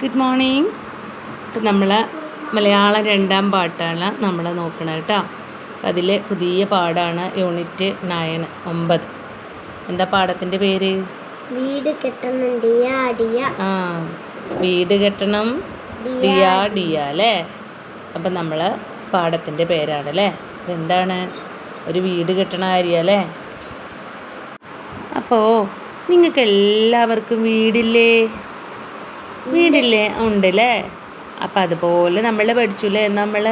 Good morning ഇപ്പം നമ്മൾ മലയാളം രണ്ടാം പാട്ടാണ് നമ്മൾ നോക്കണത് കേട്ടോ. അതിൽ പുതിയ പാടാണ് യൂണിറ്റ് നയൻ ഒമ്പത്. എന്താ പാടത്തിന്റെ പേര്? വീട് കെട്ടണം ഡിയ ഡിയ ആ വീട് കെട്ടണം ഡിയാ ഡിയ അല്ലേ? അപ്പം നമ്മൾ പാടത്തിന്റെ പേരാണ് അല്ലേ? എന്താണ്? ഒരു വീട് കെട്ടണ കാര്യമല്ലേ അപ്പോൾ നിങ്ങൾക്ക് എല്ലാവർക്കും വീടില്ലേ? വീടില്ലേ? ഉണ്ടല്ലേ? അപ്പം അതുപോലെ നമ്മൾ പഠിച്ചില്ലേ നമ്മൾ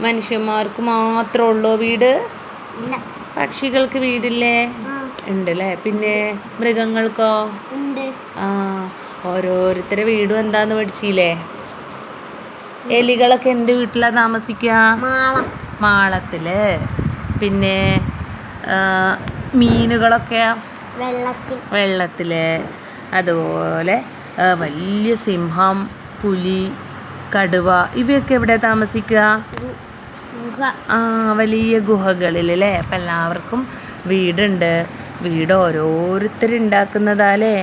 മനുഷ്യന്മാർക്ക് മാത്രമേ ഉള്ളൂ വീട്? പക്ഷികൾക്ക് വീടില്ലേ? ഉണ്ടല്ലേ? പിന്നെ മൃഗങ്ങൾക്കോ? ആ. ഓരോരുത്തരുടെ വീടും എന്താന്ന് പഠിച്ചില്ലേ എലികളൊക്കെ എന്ത് വീട്ടിലാണ് താമസിക്കുക മാളം. മാളത്തിൽ? പിന്നെ മീനുകളൊക്കെ വെള്ളത്തിൽ? അതുപോലെ വലിയ സിംഹം പുലി കടുവ ഇവയൊക്കെ എവിടെ താമസിക്കുക? ആ വലിയ ഗുഹകളിൽ അല്ലേ അപ്പം എല്ലാവർക്കും വീടുണ്ട്. വീട് ഓരോരുത്തരുണ്ടാക്കുന്നതാലേ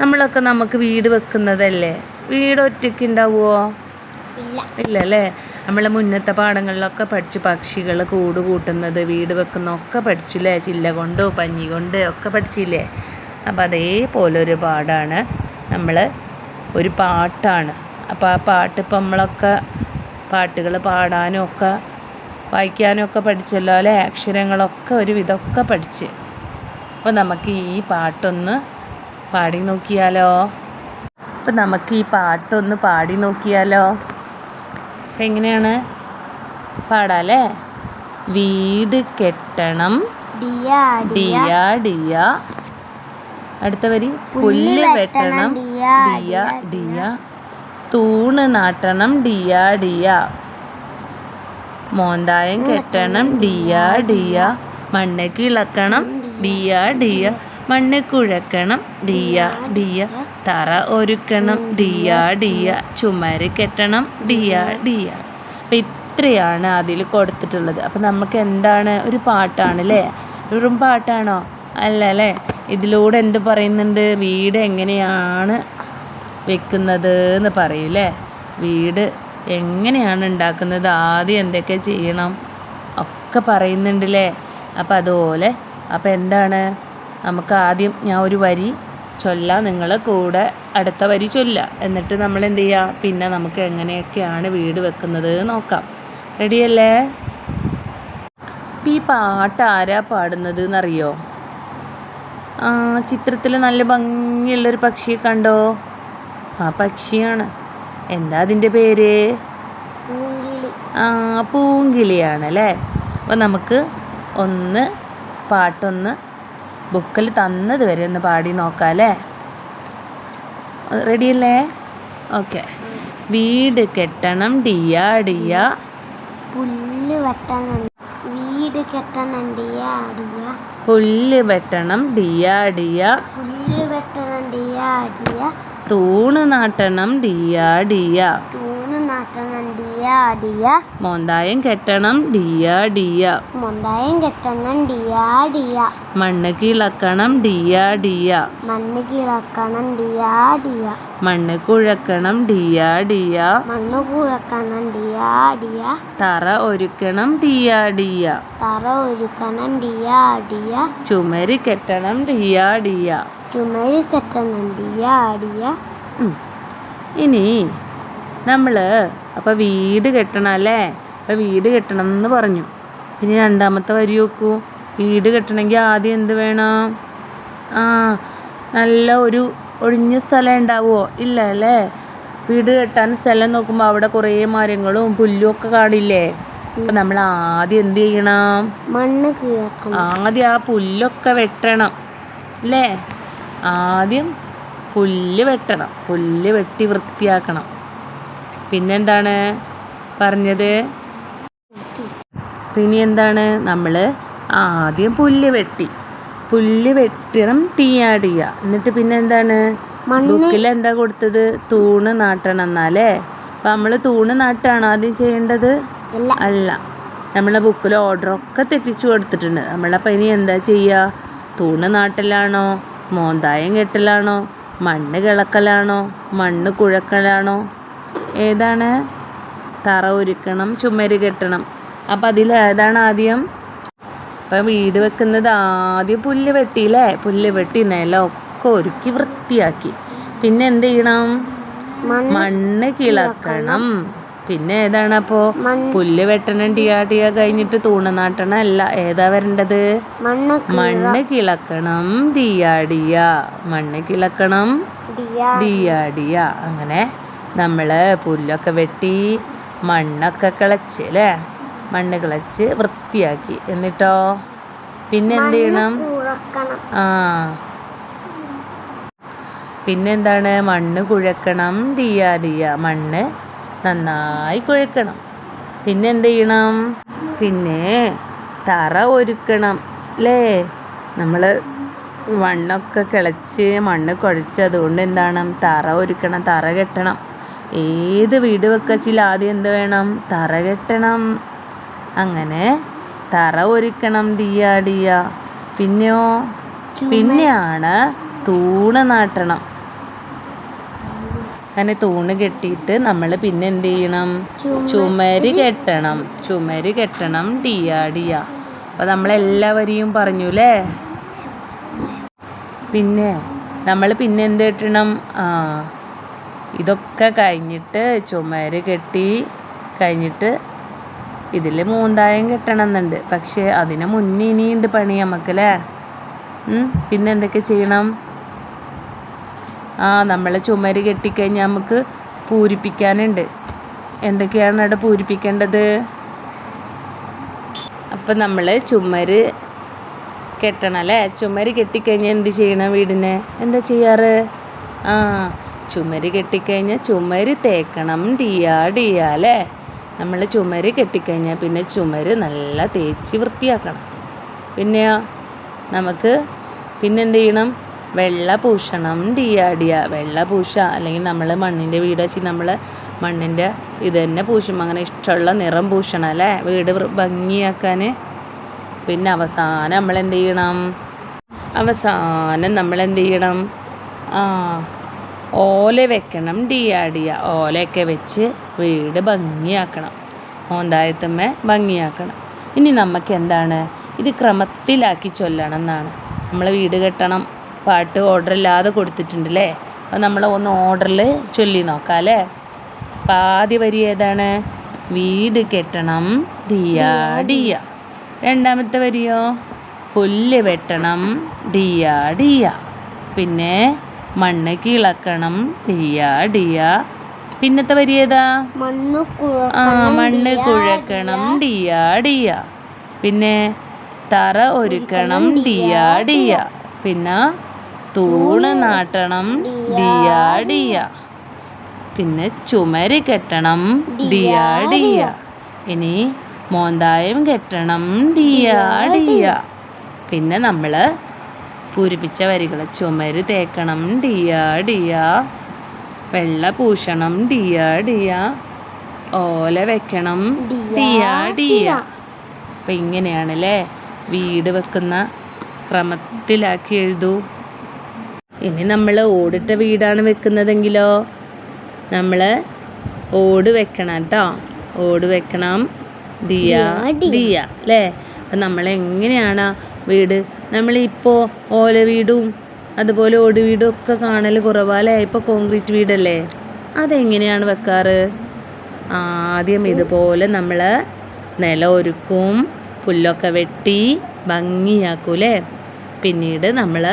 നമ്മളൊക്കെ നമുക്ക് വീട് വെക്കുന്നതല്ലേ? വീട് ഒറ്റയ്ക്ക് ഉണ്ടാവുമോ ഇല്ല. ഇല്ല അല്ലേ നമ്മളെ മുന്നത്തെ പാഠങ്ങളിലൊക്കെ പഠിച്ചു പക്ഷികൾ കൂട് കൂട്ടുന്നത് വീട് വെക്കുന്ന ഒക്കെ പഠിച്ചില്ലേ? ചില്ല കൊണ്ടോ പഞ്ഞി കൊണ്ട് ഒക്കെ പഠിച്ചില്ലേ? അപ്പം അതേപോലെ ഒരു പാടാണ്. നമ്മൾ ഒരു പാട്ടാണ്. അപ്പോൾ ആ പാട്ട് ഇപ്പം നമ്മളൊക്കെ പാട്ടുകൾ പാടാനും ഒക്കെ വായിക്കാനും ഒക്കെ പഠിച്ചല്ലോ അല്ലെ? അക്ഷരങ്ങളൊക്കെ ഒരു വിധമൊക്കെ പഠിച്ച്. അപ്പോൾ നമുക്ക് ഈ പാട്ടൊന്ന് പാടി നോക്കിയാലോ? അപ്പം നമുക്ക് ഈ പാട്ടൊന്ന് പാടി നോക്കിയാലോ? അപ്പം എങ്ങനെയാണ്? പാടാല്ലേ? വീട് കെട്ടണം. ഡിയാ. ഡിയ ഡിയ. അടുത്ത വരി. പുല്ല് വെട്ടണം ഡിയ ഡിയ തൂണ് നാട്ടണം ഡിയ ഡിയ. മോന്തായം കെട്ടണം ഡിയ ഡിയ മണ്ണ് കിളക്കണം ഡിയ ഡിയ മണ്ണ് കുഴക്കണം ഡിയ ഡിയ തറ ഒരുക്കണം ഡിയ ഡിയ ചുമര് കെട്ടണം ഡിയ. ഡിയ. അപ്പം ഇത്രയാണ് അതിൽ കൊടുത്തിട്ടുള്ളത്. അപ്പം നമുക്ക് എന്താണ്? ഒരു പാട്ടാണ് അല്ലേ? വെറും പാട്ടാണോ? അല്ല അല്ലേ? ഇതിലൂടെ എന്ത് പറയുന്നുണ്ട്? വീട് എങ്ങനെയാണ് വെക്കുന്നത് എന്ന് പറയില്ലേ വീട് എങ്ങനെയാണ് ഉണ്ടാക്കുന്നത്? ആദ്യം എന്തൊക്കെ ചെയ്യണം? ഒക്കെ പറയുന്നുണ്ടല്ലേ അപ്പം അതുപോലെ അപ്പം എന്താണ്? നമുക്ക് ആദ്യം ഞാൻ ഒരു വരി ചൊല്ലാം നിങ്ങൾ കൂടെ അടുത്ത വരി ചൊല്ലാം. എന്നിട്ട് നമ്മൾ എന്ത് ചെയ്യുക പിന്നെ നമുക്ക് എങ്ങനെയൊക്കെയാണ് വീട് വെക്കുന്നത് നോക്കാം. റെഡിയല്ലേ ഈ പാട്ട് ആരാ പാടുന്നത് എന്നറിയോ? ചിത്രത്തിൽ നല്ല ഭംഗിയുള്ളൊരു പക്ഷിയെ കണ്ടോ? ആ പക്ഷിയാണ്. എന്താ അതിന്റെ പേര്? ആ പൂങ്കിളിയാണ് അല്ലേ അപ്പോൾ നമുക്ക് ഒന്ന് പാട്ടൊന്ന് ബുക്കിൽ തന്നത് വരെ ഒന്ന് പാടി നോക്കാം അല്ലേ റെഡിയല്ലേ? ഓക്കെ. വീട് കെട്ടണം ഡിയ ഡിയ പുല്ല് വെട്ടണം വീട് കെട്ടണം ഡിയ ഡിയ പുല്ല് വെട്ടണം ഡിയാടിയ ഡിയ പുല്ല് വെട്ടണം ഡിയാടിയ ഡിയ തൂണ് നാട്ടണം ഡിയാടിയ ഡിയ നാട്ടണം ഡിയ ഡിയ മോന്തായം കെട്ടണം ഡിയ ഡിയ മൊന്തായം കെട്ടണം ഡിയ ഡിയ മണ്ണ് കിളക്കണം ഡിയ ഡിയ മണ്ണ് കിളക്കണം ഡിയ ഡിയ മണ്ണ് കുഴക്കണം ഡിയ ഡിയ മണ്ണ് കുഴക്കണം ഡിയ ഡിയ തറ ഒരുക്കണം ഡിയ ഡിയ തറ ഒരുക്കണം ഡിയ ഡിയ ചുമര് കെട്ടണം ഡിയ ഡിയ ചുമര് കെട്ടണം ഡിയ ഡിയ ഉം. ഇനി നമ്മൾ അപ്പോൾ വീട് കെട്ടണം അല്ലേ? അപ്പോൾ വീട് കെട്ടണം എന്ന് പറഞ്ഞു. പിന്നെ രണ്ടാമത്തെ വരി നോക്കൂ വീട് കെട്ടണമെങ്കിൽ ആദ്യം എന്ത് വേണം? ആ നല്ല ഒരു ഒഴിഞ്ഞ സ്ഥലം ഉണ്ടാവുമോ? ഇല്ല അല്ലേ? വീട് കെട്ടാൻ സ്ഥലം നോക്കുമ്പോൾ അവിടെ കുറേ മരങ്ങളും പുല്ലും ഒക്കെ കാണില്ലേ? അപ്പം നമ്മൾ ആദ്യം എന്ത് ചെയ്യണം? മണ്ണ് ആദ്യം ആ പുല്ലൊക്കെ വെട്ടണം അല്ലേ? ആദ്യം പുല്ല് വെട്ടണം. പുല്ല് വെട്ടി വൃത്തിയാക്കണം. പിന്നെന്താണ് പറഞ്ഞത്? പിന്നെ എന്താണ് നമ്മൾ ആദ്യം പുല്ല് വെട്ടി. പുല്ല് വെട്ടണം തീയാടിയ. എന്നിട്ട് പിന്നെ എന്താണ് ബുക്കിൽ എന്താ കൊടുത്തത്? തൂണ് നാട്ടണം എന്നാലേ അപ്പം നമ്മൾ തൂണ് നാട്ടാണ് ആദ്യം ചെയ്യേണ്ടത്? അല്ല. നമ്മളെ ബുക്കിൽ ഒക്കെ തെറ്റിച്ചു കൊടുത്തിട്ടുണ്ട്. നമ്മളപ്പോൾ ഇനി എന്താ ചെയ്യുക തൂണ് നാട്ടലാണോ? മോന്തായം കെട്ടലാണോ? മണ്ണ് കിളക്കലാണോ? മണ്ണ് കുഴക്കലാണോ? ഏതാണ്? തറ ഒരുക്കണം ചുമര് കെട്ടണം. അപ്പം അതിൽ ഏതാണ് ആദ്യം? ഇപ്പം വീട് വെക്കുന്നത് ആദ്യം പുല്ല് വെട്ടിയില്ലേ? പുല്ല് വെട്ടി നിലമൊക്കെ ഒരുക്കി വൃത്തിയാക്കി. പിന്നെ എന്ത് ചെയ്യണം? മണ്ണ് കിളക്കണം. പിന്നെ ഏതാണ് അപ്പോൾ മണ്ണ് പുല്ല് വെട്ടണം ടിയാ ടിയാ കഴിഞ്ഞിട്ട് തൂണ് നാട്ടണം. അല്ല ഏതാ വരേണ്ടത്? മണ്ണ് കിളക്കണം ഡിയാ ഡിയാ മണ്ണ് കിളക്കണം ഡിയാ ഡിയാ അങ്ങനെ നമ്മൾ പുല്ലൊക്കെ വെട്ടി മണ്ണൊക്കെ കിളച്ച് അല്ലേ മണ്ണ് കിളച്ച് വൃത്തിയാക്കി. എന്നിട്ടോ? പിന്നെ എന്ത് ചെയ്യണം? ആ. പിന്നെന്താണ് മണ്ണ് കുഴക്കണം. ഡിയാ ദിയ. മണ്ണ് നന്നായി കുഴക്കണം. പിന്നെ എന്ത് ചെയ്യണം? പിന്നെ തറ ഒരുക്കണം അല്ലേ നമ്മൾ മണ്ണൊക്കെ കിളച്ച് മണ്ണ് കുഴച്ച് അതുകൊണ്ട് എന്താണ്? തറ ഒരുക്കണം തറ കെട്ടണം. ഏത് വീട് വെക്കച്ചിൽ ആദ്യം എന്ത് വേണം? തറ കെട്ടണം. അങ്ങനെ തറ ഒരുക്കണം ഡിയാ ഡിയ. പിന്നെയോ? പിന്നെയാണ് തൂണ് നാട്ടണം. അങ്ങനെ തൂണ് കെട്ടിയിട്ട് നമ്മൾ പിന്നെ എന്ത് ചെയ്യണം? ചുമര് കെട്ടണം. ചുമര് കെട്ടണം ഡിയാ ഡിയ. അപ്പോൾ നമ്മളെല്ലാവരെയും പറഞ്ഞു അല്ലേ പിന്നെ നമ്മൾ പിന്നെ എന്ത് കെട്ടണം? ആ ഇതൊക്കെ കഴിഞ്ഞിട്ട് ചുമര് കെട്ടി കഴിഞ്ഞിട്ട് ഇതിൽ മൂന്തായം കെട്ടണം എന്നുണ്ട് പക്ഷേ അതിന് മുന്നേ ഇനിയുണ്ട് പണി നമുക്കല്ലേ പിന്നെ എന്തൊക്കെ ചെയ്യണം? ആ നമ്മൾ ചുമര് കെട്ടിക്കഴിഞ്ഞാൽ നമുക്ക് പൂരിപ്പിക്കാനുണ്ട്. എന്തൊക്കെയാണ് അവിടെ പൂരിപ്പിക്കേണ്ടത്? അപ്പം നമ്മൾ ചുമര് കെട്ടണം അല്ലേ ചുമര് കെട്ടിക്കഴിഞ്ഞാൽ എന്ത് ചെയ്യണം വീടിനെ? എന്താ ചെയ്യാറ്? ആ ചുമര് കെട്ടിക്കഴിഞ്ഞാൽ ചുമര് തേക്കണം. ഡിയാ ഡിയാ അല്ലേ? നമ്മൾ ചുമര് കെട്ടിക്കഴിഞ്ഞാൽ പിന്നെ ചുമര് നല്ല തേച്ച് വൃത്തിയാക്കണം. പിന്നെയോ നമുക്ക് പിന്നെന്ത് ചെയ്യണം? വെള്ള പൂശണം. ഡിയാ ഡിയാ. വെള്ള പൂശ. അല്ലെങ്കിൽ നമ്മൾ മണ്ണിന്റെ വീട് വെച്ച് നമ്മൾ മണ്ണിന്റെ ഇത് തന്നെ പൂശും അങ്ങനെ ഇഷ്ടമുള്ള നിറം പൂശണം അല്ലേ? വീട് ഭംഗിയാക്കാൻ. പിന്നെ അവസാനം നമ്മൾ എന്ത് ചെയ്യണം? അവസാനം നമ്മൾ എന്ത് ചെയ്യണം? ആ ഓല വെക്കണം ഡിയാടിയ ഓലയൊക്കെ വെച്ച് വീട് ഭംഗിയാക്കണം. മോന്തായത്തമ്മ ഭംഗിയാക്കണം. ഇനി നമുക്ക് എന്താണ്? ഇത് ക്രമത്തിലാക്കി ചൊല്ലണം എന്നാണ് നമ്മൾ വീട് കെട്ടണം പാട്ട് ഓർഡർ ഇല്ലാതെ കൊടുത്തിട്ടുണ്ടല്ലേ? അപ്പോൾ നമ്മൾ ഒന്ന് ഓർഡറിൽ ചൊല്ലി നോക്കാം അല്ലേ അപ്പം ആദ്യ വരി ഏതാണ്? വീട് കെട്ടണം ഡിയ രണ്ടാമത്തെ വരിയോ? പുല്ല് വെട്ടണം ഡിയ പിന്നെ മണ്ണ് കിളക്കണം. ഡിയാ ഡിയ. പിന്നത്തെ വരി ഏതാ? മണ്ണ് ആ കുഴക്കണം മണ്ണ് കുഴക്കണം. ഡിയാ ഡിയ. പിന്നെ തറ ഒരുക്കണം. ഡിയാ ഡിയ. പിന്നെ തൂണ് നാട്ടണം. ഡിയാ ഡിയ പിന്നെ ചുമര് കെട്ടണം. ഡിയാ ഡിയ ഇനി മോന്തായം കെട്ടണം. ഡിയാ ഡിയ പിന്നെ നമ്മൾ പൂരിപ്പിച്ച വരികൾ ചുമര് തേക്കണം ഡിയ ഡിയ. വെള്ള പൂശണം ഡിയ ഡിയ. ഓല വെക്കണം ഡിയ ഡിയ അപ്പം ഇങ്ങനെയാണല്ലേ? വീട് വെക്കുന്ന ക്രമത്തിലാക്കി എഴുതൂ. ഇനി നമ്മൾ ഓടിട്ട വീടാണ് വെക്കുന്നതെങ്കിലോ? നമ്മൾ ഓട് വെക്കണം കേട്ടോ. ഓട് വെക്കണം ദിയ ദിയ അല്ലേ? അപ്പം നമ്മളെങ്ങനെയാണ് വീട്? നമ്മളിപ്പോൾ ഓല വീടും അതുപോലെ ഓട് വീടും ഒക്കെ കാണൽ കുറവാല്ലേ? ഇപ്പോൾ കോൺക്രീറ്റ് വീടല്ലേ? അതെങ്ങനെയാണ് വെക്കാറ്? ആദ്യം ഇതുപോലെ നമ്മൾ നില ഒരുക്കും പുല്ലൊക്കെ വെട്ടി ഭംഗിയാക്കൂലേ? പിന്നീട് നമ്മൾ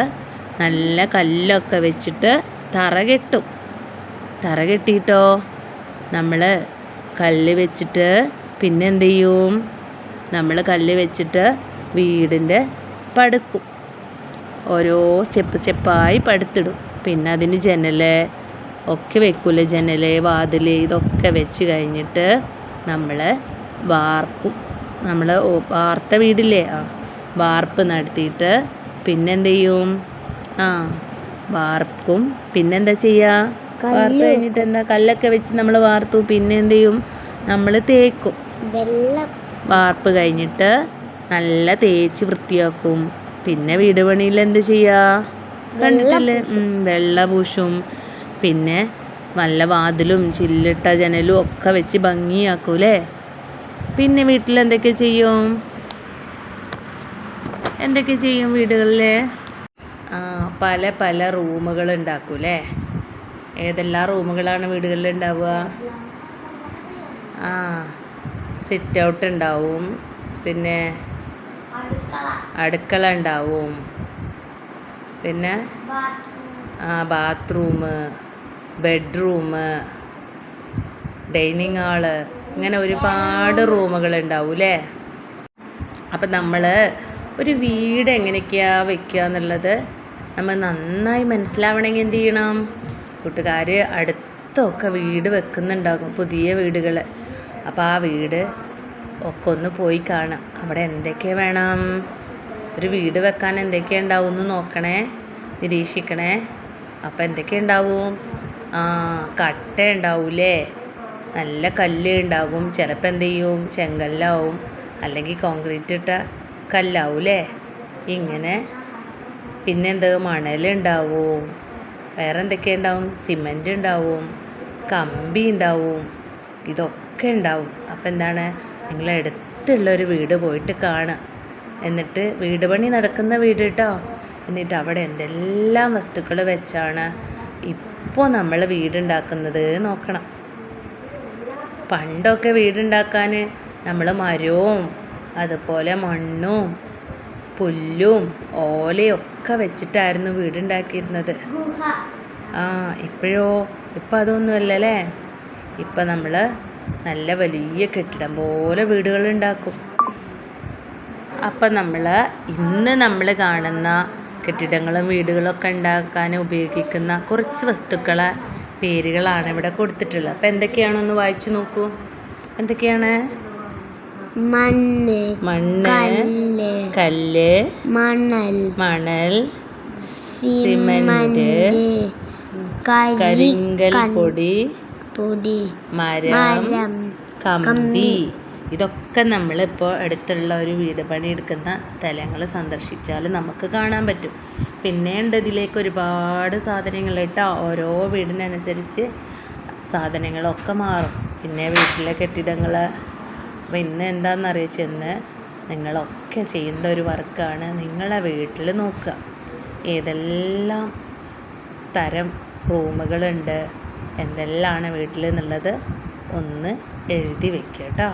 നല്ല കല്ലൊക്കെ വെച്ചിട്ട് തറ കെട്ടും. തറ കെട്ടിയിട്ടോ നമ്മൾ കല്ല് വെച്ചിട്ട് പിന്നെ എന്ത് ചെയ്യും നമ്മൾ കല്ല് വെച്ചിട്ട് വീടിന്റെ പടുക്കും. ഓരോ സ്റ്റെപ്പ് സ്റ്റെപ്പായി പടുത്തിടും. പിന്നെ അതിന് ജനൽ ഒക്കെ വെക്കൂലേ ജനൽ വാതിൽ ഇതൊക്കെ വെച്ച് കഴിഞ്ഞിട്ട് നമ്മൾ വാർക്കും. നമ്മൾ വാർത്ത വീടില്ലേ? ആ വാർപ്പ് നടത്തിയിട്ട് പിന്നെന്ത് ചെയ്യും ആ വാർക്കും. പിന്നെന്താ ചെയ്യുക വാർത്ത് കഴിഞ്ഞിട്ട് എന്താ? കല്ലൊക്കെ വെച്ച് നമ്മൾ വാർത്തു. പിന്നെ എന്ത് ചെയ്യും നമ്മൾ തേക്കും. വെള്ളം. വാർപ്പ് കഴിഞ്ഞിട്ട് നല്ല തേച്ച് വൃത്തിയാക്കും. പിന്നെ വീട് പണിയിൽ എന്ത് ചെയ്യുക കണ്ടിട്ടില്ലേ? വെള്ള പൂശും പിന്നെ നല്ല വാതിലും ചില്ലിട്ട ജനലും ഒക്കെ വെച്ച് ഭംഗിയാക്കൂലേ? പിന്നെ വീട്ടിൽ എന്തൊക്കെ ചെയ്യും? എന്തൊക്കെ ചെയ്യും വീടുകളിൽ ആ പല പല റൂമുകൾ ഉണ്ടാക്കൂലേ? ഏതെല്ലാം റൂമുകളാണ് വീടുകളിൽ ഉണ്ടാവുക? ആ സിറ്റ് ഔട്ട് ഉണ്ടാവും. പിന്നെ അടുക്കള ഉണ്ടാവും. പിന്നെ ആ ബാത്റൂം ബെഡ്റൂം ഡൈനിങ് ഹാൾ ഇങ്ങനെ ഒരുപാട് റൂമുകൾ ഉണ്ടാവും അല്ലേ അപ്പം നമ്മൾ ഒരു വീട് എങ്ങനെയൊക്കെയാണ് വെക്കുക എന്നുള്ളത് നമ്മൾ നന്നായി മനസ്സിലാവണമെങ്കിൽ എന്ത് ചെയ്യണം? കൂട്ടുകാർ അടുത്തൊക്കെ വീട് വെക്കുന്നുണ്ടാകും. പുതിയ വീടുകൾ. അപ്പോൾ ആ വീട് ഒക്കെ ഒന്ന് പോയി കാണാം. അവിടെ എന്തൊക്കെ വേണം? ഒരു വീട് വെക്കാൻ എന്തൊക്കെ ഉണ്ടാവും എന്ന് നോക്കണേ നിരീക്ഷിക്കണേ. അപ്പോൾ എന്തൊക്കെ ഉണ്ടാവും? ആ കട്ട ഉണ്ടാവൂലേ? നല്ല കല്ല് ഉണ്ടാകും. ചിലപ്പോൾ എന്ത് ചെയ്യും? ചെങ്കല്ലാവും. അല്ലെങ്കിൽ കോൺക്രീറ്റ് ഇട്ട കല്ലാവൂലേ? ഇങ്ങനെ. പിന്നെ മണൽ ഉണ്ടാവും. വേറെ എന്തൊക്കെ ഉണ്ടാവും? സിമന്റ് ഉണ്ടാവും. കമ്പി ഉണ്ടാവും. ഇതൊക്കെ ഉണ്ടാവും. അപ്പം എന്താണ്? നിങ്ങൾ അടുത്തുള്ള ഒരു വീട് പോയിട്ട് കാണുക. എന്നിട്ട് വീട് പണി നടക്കുന്ന വീട് കേട്ടോ എന്നിട്ട് അവിടെ എന്തെല്ലാം വസ്തുക്കൾ വെച്ചാണ് ഇപ്പോൾ നമ്മൾ വീടുണ്ടാക്കുന്നത് നോക്കണം. പണ്ടൊക്കെ വീടുണ്ടാക്കാൻ നമ്മൾ മരവും അതുപോലെ മണ്ണും പുല്ലും ഓലയും ഒക്കെ വെച്ചിട്ടായിരുന്നു വീടുണ്ടാക്കിയിരുന്നത് ആ ഇപ്പോഴോ? ഇപ്പം അതൊന്നുമല്ലല്ലേ ഇപ്പം നമ്മൾ നല്ല വലിയ കെട്ടിടം പോലെ വീടുകൾ ഉണ്ടാക്കും. അപ്പം നമ്മൾ ഇന്ന് നമ്മൾ കാണുന്ന കെട്ടിടങ്ങളും വീടുകളൊക്കെ ഉണ്ടാക്കാൻ ഉപയോഗിക്കുന്ന കുറച്ച് വസ്തുക്കളെ പേരുകളാണ് ഇവിടെ കൊടുത്തിട്ടുള്ളത്. അപ്പം എന്തൊക്കെയാണെന്ന് വായിച്ചു നോക്കൂ. എന്തൊക്കെയാണ്? മണ്ണ് മണ്ണ് കല്ല് മണൽ മണൽ സിമന്റ് കരി കരിങ്കൽ പൊടി പൊടി മരം കമ്പി. ഇതൊക്കെ നമ്മൾ നമ്മളിപ്പോൾ അടുത്തുള്ള ഒരു വീട് പണി എടുക്കുന്ന സ്ഥലങ്ങൾ സന്ദർശിച്ചാൽ നമുക്ക് കാണാൻ പറ്റും. പിന്നെ ഉണ്ട് ഇതിലേക്ക് ഒരുപാട് സാധനങ്ങൾ ഓരോ വീടിനനുസരിച്ച് സാധനങ്ങളൊക്കെ മാറും. പിന്നെ വീട്ടിലെ കെട്ടിടങ്ങൾ. അപ്പോൾ ഇന്ന് എന്താണെന്നറിയ ചെന്ന് നിങ്ങളൊക്കെ ചെയ്യുന്ന ഒരു വർക്കാണ് നിങ്ങളെ വീട്ടിൽ നോക്കുക. ഏതെല്ലാം തരം റൂമുകളുണ്ട് എന്തെല്ലാമാണ് വീട്ടിൽ എന്നുള്ളത് ഒന്ന് എഴുതി വെക്കുക കേട്ടോ.